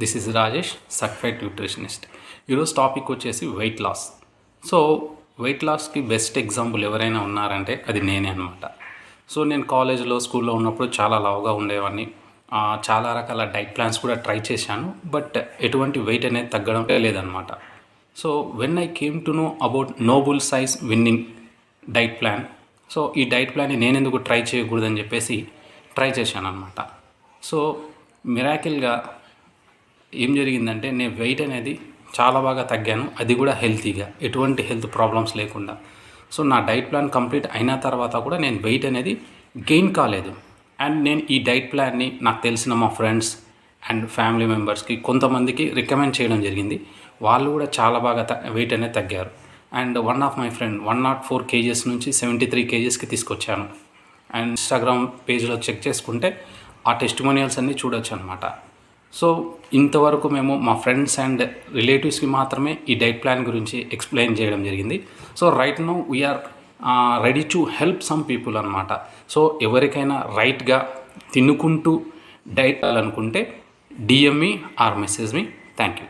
This is Rajesh certified nutritionist. ఈరోజు topic వచ్చేసి weight loss so weight లాస్కి best example ఎవరైనా ఉన్నారంటే అది నేనే అనమాట సో నేను కాలేజ్లో స్కూల్లో ఉన్నప్పుడు చాలా లావుగా ఉండేవాడిని. చాలా రకాల డైట్ ప్లాన్స్ కూడా ట్రై చేశాను బట్ ఎటువంటి వెయిట్ అనేది తగ్గడం లేదనమాట so when I came to know about noble size winning diet plan so ఈ డైట్ ప్లాన్ని నేను ఎందుకు ట్రై చేయకూడదని చెప్పేసి ట్రై చేశాను అనమాట సో మిరాకిల్గా ఏం జరిగిందంటే నేను వెయిట్ అనేది చాలా బాగా తగ్గాను. అది కూడా హెల్తీగా ఎటువంటి హెల్త్ ప్రాబ్లమ్స్ లేకుండా. సో నా డైట్ ప్లాన్ కంప్లీట్ అయిన తర్వాత కూడా నేను వెయిట్ అనేది గెయిన్ కాలేదు. అండ్ నేను ఈ డైట్ ప్లాన్ని నాకు తెలిసిన మా ఫ్రెండ్స్ అండ్ ఫ్యామిలీ మెంబర్స్కి కొంతమందికి రికమెండ్ చేయడం జరిగింది. వాళ్ళు కూడా చాలా బాగా వెయిట్ అనేది తగ్గారు. And one of my friend one nought four kgs నుంచి సెవెంటీ త్రీ కేజెస్కి తీసుకొచ్చాను. అండ్ ఇన్స్టాగ్రామ్ పేజ్లో చెక్ చేసుకుంటే ఆ టెస్టిమోనియల్స్ అన్నీ చూడొచ్చు అనమాట సో ఇంతవరకు మేము మా ఫ్రెండ్స్ అండ్ రిలేటివ్స్కి మాత్రమే ఈ డైట్ ప్లాన్ గురించి ఎక్స్ప్లెయిన్ చేయడం జరిగింది. So right now we're ready to help some people అనమాట సో ఎవరికైనా రైట్గా తినుకుంటూ డైట్ అనుకుంటే DM me or message me thank you